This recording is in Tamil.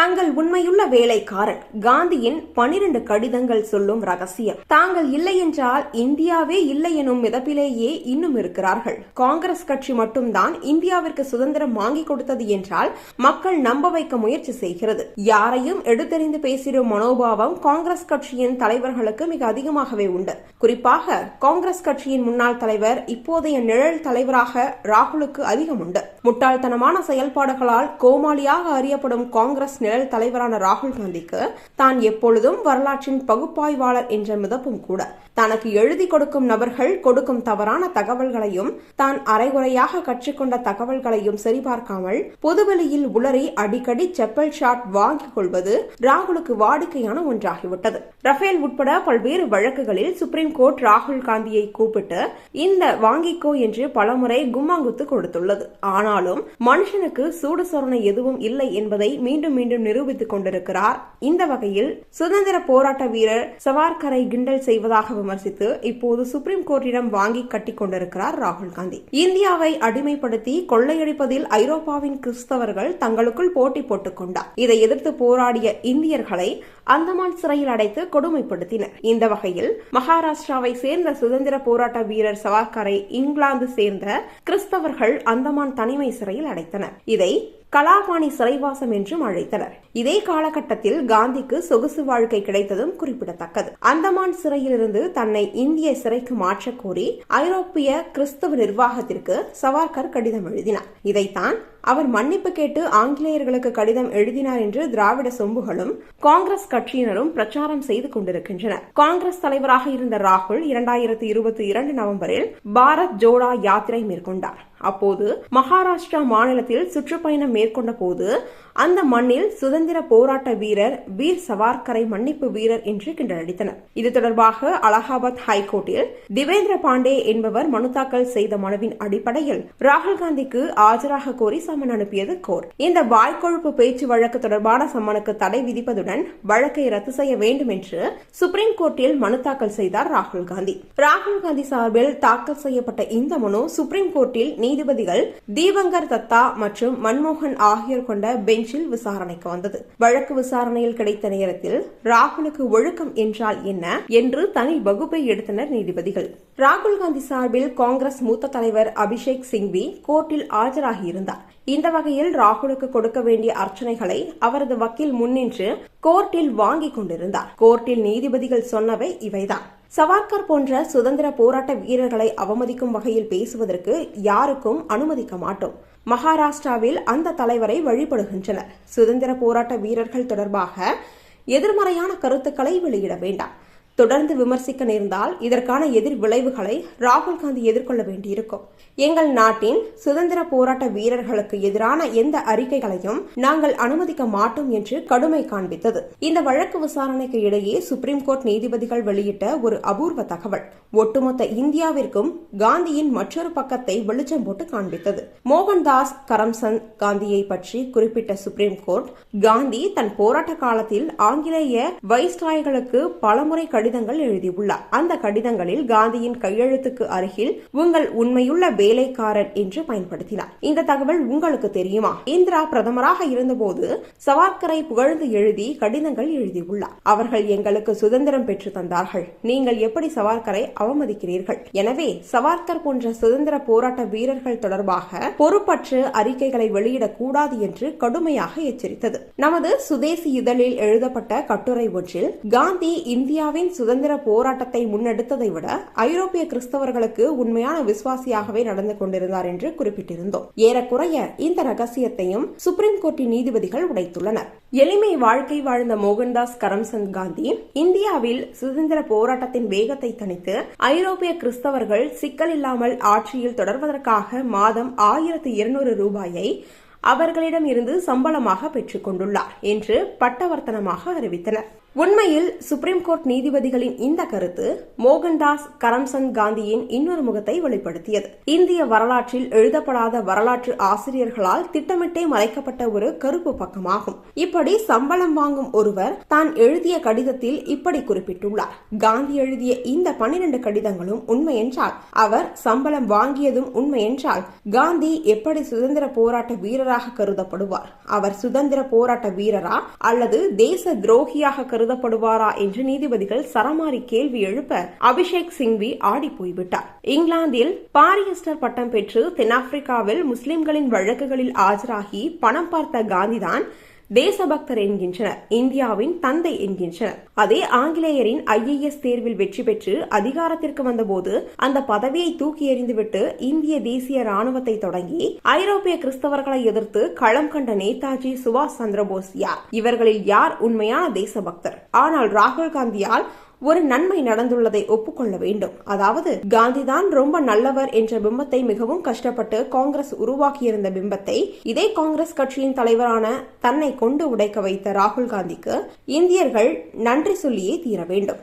தங்கள் உண்மையுள்ள வேலைக்காரன். காந்தியின் பனிரெண்டு கடிதங்கள் சொல்லும் ரகசியம். தாங்கள் இல்லை என்றால் இந்தியாவே இல்லை எனும் மிதப்பிலேயே இன்னும் இருக்கிறார்கள். காங்கிரஸ் கட்சி மட்டும்தான் இந்தியாவிற்கு சுதந்திரம் வாங்கி கொடுத்தது என்றால் மக்கள் நம்ப வைக்க முயற்சி செய்கிறது. யாரையும் எடுத்தெறிந்து பேசிடும் மனோபாவம் காங்கிரஸ் கட்சியின் தலைவர்களுக்கு மிக அதிகமாகவே உண்டு. குறிப்பாக காங்கிரஸ் கட்சியின் முன்னாள் தலைவர் இப்போதைய நிழல் தலைவராக ராகுலுக்கு அதிகம் உண்டு. முட்டாள்தனமான செயல்பாடுகளால் கோமாளியாக அறியப்படும் காங்கிரஸ் நிழல் தலைவரான ராகுல் காந்திக்கு தான் எப்பொழுதும் வரலாற்றின் பகுப்பாய்வாளர் என்ற மிதப்பும் கூட. தனக்கு எழுதி கொடுக்கும் நபர்கள் கொடுக்கும் தவறான தகவல்களையும் தான் அரைகுறையாக கற்றுக்கொண்ட தகவல்களையும் சரிபார்க்காமல் பொதுவெளியில் உளறி அடிக்கடி செப்பல் ஷாட் வாங்கிக் கொள்வது ராகுலுக்கு வாடிக்கையான ஒன்றாகிவிட்டது. ரஃபேல் உட்பட பல்வேறு வழக்குகளில் சுப்ரீம் கோர்ட் ராகுல் காந்தியை கூப்பிட்டு இந்த வாங்கிக்கோ என்று பலமுறை கும்மாங்குத்து கொடுத்துள்ளது. ஆனாலும் மனுஷனுக்கு சூடு சொரணை எதுவும் இல்லை என்பதை மீண்டும் மீண்டும் மேலும் நிரூபித்துக் கொண்டிருக்கிறார். இந்த வகையில் சுதந்திர போராட்ட வீரர் சவார்கரை கிண்டல் செய்வதாக விமர்சித்து இப்போது சுப்ரீம் கோர்ட்டிடம் வாங்கி கட்டிக் கொண்டிருக்கிறார் ராகுல் காந்தி. இந்தியாவை அடிமைப்படுத்தி கொள்ளையடிப்பதில் ஐரோப்பாவின் கிறிஸ்தவர்கள் தங்களுக்குள் போட்டி போட்டுக் கொண்டார். இதை எதிர்த்து போராடிய இந்தியர்களை அந்தமான் சிறையில் அடைத்து கொடுமைப்படுத்தினர். இந்த வகையில் மகாராஷ்டிராவை சேர்ந்த சுதந்திர போராட்ட வீரர் சவார்கரை இங்கிலாந்து சேர்ந்த கிறிஸ்தவர்கள் அந்தமான் தனிமை சிறையில் அடைத்தனர். இதை கலாபாணி சிறைவாசம் என்றும் அழைத்தனர். இதே காலகட்டத்தில் காந்திக்கு சொகுசு வாழ்க்கை கிடைத்ததும் குறிப்பிடத்தக்கது. அந்தமான் சிறையிலிருந்து தன்னை இந்திய சிறைக்கு மாற்றக் கோரி ஐரோப்பிய கிறிஸ்தவ நிர்வாகத்திற்கு சவார்கர் கடிதம் எழுதினார். இதைத்தான் அவர் மன்னிப்பு கேட்டு ஆங்கிலேயர்களுக்கு கடிதம் எழுதினார் என்று திராவிட சொம்புகளும் காங்கிரஸ் கட்சியினரும் பிரச்சாரம் செய்து கொண்டிருக்கின்றனர் காங்கிரஸ் தலைவராக இருந்த ராகுல் இரண்டாயிரத்தி இருபத்தி இரண்டு நவம்பரில் பாரத் ஜோடா யாத்திரை மேற்கொண்டார். அப்போது மகாராஷ்டிரா மாநிலத்தில் சுற்றுப்பயணம் மேற்கொண்ட போது அந்த மண்ணில் சுதந்திர போராட்ட வீரர் வீர் சவார்கரை மன்னிப்பு வீரர் என்று கிண்டலடித்தனர். இது தொடர்பாக அலகாபாத் ஹைகோர்ட்டில் திவேந்திர பாண்டே என்பவர் மனு தாக்கல் செய்த மனுவின் அடிப்படையில் ராகுல் காந்திக்கு ஆஜராக கோரி சம்மன் அனுப்பியது கோர் இந்த வாய்க்கொழுப்பு பேச்சு வழக்கு தொடர்பான சம்மனுக்கு தடை விதிப்பதுடன் வழக்கை ரத்து செய்ய வேண்டும் என்று சுப்ரீம் கோர்ட்டில் மனு தாக்கல் செய்தார் ராகுல் காந்தி. ராகுல் காந்தி சார்பில் தாக்கல் செய்யப்பட்ட இந்த மனு சுப்ரீம் கோர்ட்டில் நீதிபதிகள் தீபங்கர் தத்தா மற்றும் மன்மோகன் ஆகியோர் கொண்ட பெஞ்சில் விசாரணைக்கு வந்தது. வழக்கு விசாரணையில் கிடைத்த நேரத்தில் ராகுலுக்கு ஒழுக்கம் என்றால் என்ன என்று தனி வகுப்பை எடுத்தனர் நீதிபதிகள். ராகுல் காந்தி சார்பில் காங்கிரஸ் மூத்த தலைவர் அபிஷேக் சிங்வி கோர்ட்டில் ஆஜராகியிருந்தார். இந்த வகையில் ராகுலுக்கு கொடுக்க வேண்டிய அர்ச்சனைகளை அவரது வக்கீல் முன்னின்று கோர்ட்டில் வாங்கிக் கொண்டிருந்தார். கோர்ட்டில் நீதிபதிகள் சொன்னவை இவைதான். சவார்கர் போன்ற சுதந்திர போராட்ட வீரர்களை அவமதிக்கும் வகையில் பேசுவதற்கு யாருக்கும் அனுமதிக்க மாட்டோம். மகாராஷ்டிராவில் அந்த தலைவரை வழிபடுகின்றனர். சுதந்திர போராட்ட வீரர்கள் தொடர்பாக எதிர்மறையான கருத்துக்களை வெளியிட வேண்டாம். தொடர்ந்து விமர்சிக்க நேர்ந்தால் இதற்கான எதிர் விளைவுகளை ராகுல் காந்தி எதிர்கொள்ள வேண்டியிருக்கும். எங்கள் நாட்டின் சுதந்திர போராட்ட வீரர்களுக்கு எதிரான எந்த அறிக்கைகளையும் நாங்கள் அனுமதிக்க மாட்டோம் என்று கடுமை காண்பித்தது. இந்த வழக்கு விசாரணைக்கு இடையே சுப்ரீம் கோர்ட் நீதிபதிகள் வெளியிட்ட ஒரு அபூர்வ தகவல். ஒட்டுமொத்த இந்தியாவிற்கும் காந்தியின் மற்றொரு பக்கத்தை வெளிச்சம் போட்டு காண்பித்தது. மோகன்தாஸ் கரம்சந்த் காந்தியை பற்றி குறிப்பிட்ட சுப்ரீம் கோர்ட் காந்தி தன் போராட்ட காலத்தில் ஆங்கிலேய வைஸ்ராய்களுக்கு பலமுறை கடிதங்கள் எழுதியுள்ளார். அந்த கடிதங்களில் காந்தியின் கையெழுத்துக்கு அருகில் உங்கள் உண்மையுள்ள வேலைக்காரன் என்று பயன்படுத்தினார். இந்த தகவல் உங்களுக்கு தெரியுமா? இந்திரா பிரதமராக இருந்தபோது சவார்கரை புகழ்ந்து எழுதி கடிதங்கள் எழுதியுள்ளார். அவர்கள் எங்களுக்கு சுதந்திரம் பெற்று தந்தார்கள். நீங்கள் எப்படி சவார்கரை அவமதிக்கிறீர்கள்? எனவே சவார்கர் போன்ற சுதந்திர போராட்ட வீரர்கள் தொடர்பாக பொறுப்பற்று அறிக்கைகளை வெளியிடக்கூடாது என்று கடுமையாக எச்சரித்தது. நமது சுதேசி இதழில் எழுதப்பட்ட கட்டுரை ஒன்றில் காந்தி இந்தியாவின் சுதந்திர போராட்டத்தை முன்னெடுத்ததை விட ஐரோப்பிய கிறிஸ்தவர்களுக்கு உண்மையான விசுவாசியாகவே நடந்து கொண்டிருந்தார் என்று குறிப்பிட்டிருந்தோம். ஏறக்குறைய இந்த ரகசியத்தையும் சுப்ரீம் கோர்ட்டின் நீதிபதிகள் உடைத்துள்ளனர். எளிமை வாழ்க்கை வாழ்ந்த மோகன்தாஸ் கரம்சந்த் காந்தி இந்தியாவில் சுதந்திர போராட்டத்தின் வேகத்தை தணித்து ஐரோப்பிய கிறிஸ்தவர்கள் சிக்கல் இல்லாமல் ஆட்சியில் தொடர்வதற்காக மாதம் ஆயிரத்து இருநூறு ரூபாயை அவர்களிடம் இருந்து சம்பளமாக பெற்றுக் கொண்டுள்ளார் என்று பட்டவர்த்தனமாக அறிவித்தனர். உண்மையில் சுப்ரீம் கோர்ட் நீதிபதிகளின் இந்த கருத்து மோகன்தாஸ் கரம்சந்த் காந்தியின் இன்னொரு முகத்தை வெளிப்படுத்தியது. இந்திய வரலாற்றில் எழுதப்படாத வரலாற்று ஆசிரியர்களால் திட்டமிட்டே மறைக்கப்பட்ட ஒரு கருப்பு பக்கமாகும். இப்படி சம்பளம் வாங்கும் ஒருவர் தான் எழுதிய கடிதத்தில் இப்படி குறிப்பிட்டுள்ளார். காந்தி எழுதிய இந்த பன்னிரண்டு கடிதங்களும் உண்மை என்றால் அவர் சம்பளம் வாங்கியதும் உண்மை என்றால் காந்தி எப்படி சுதந்திர போராட்ட வீரராக கருதப்படுவார்? அவர் சுதந்திர போராட்ட வீரரா அல்லது தேச துரோகியாக கருதப்படுவாரா என்று நீதிபதிகள் சரமாரி கேள்வி எழுப்ப அபிஷேக் சிங்வி ஆடி போய்விட்டார். இங்கிலாந்தில் பாரியஸ்டர் பட்டம் பெற்று தென்னாப்பிரிக்காவில் முஸ்லிம்களின் வழக்குகளில் ஆஜராகி பணம் பார்த்த காந்திதான் தேசபக்தர் என்கின்றனர். இந்தியாவின் தந்தை என்கின்றனர். அதே ஆங்கிலேயரின் ஐஏஎஸ் தேர்வில் வெற்றி பெற்று அதிகாரத்திற்கு வந்தபோது அந்த பதவியை தூக்கி எறிந்துவிட்டு இந்திய தேசிய ராணுவத்தை தொடங்கி ஐரோப்பிய கிறிஸ்தவர்களை எதிர்த்து களம் கண்ட நேதாஜி சுபாஷ் சந்திரபோஸ் யார்? இவர்களில் யார் உண்மையான தேசபக்தர்? ஆனால் ராகுல் காந்தியால் ஒரு நன்மை நடந்துள்ளதை ஒப்புக்கொள்ள வேண்டும். அதாவது காந்திதான் ரொம்ப நல்லவர் என்ற பிம்பத்தை மிகவும் கஷ்டப்பட்டு காங்கிரஸ் உருவாக்கியிருந்த பிம்பத்தை இதே காங்கிரஸ் கட்சியின் தலைவரான தன்னை கொண்டு உடைக்க வைத்த ராகுல் காந்திக்கு இந்தியர்கள் நன்றி சொல்லியே தீர வேண்டும்.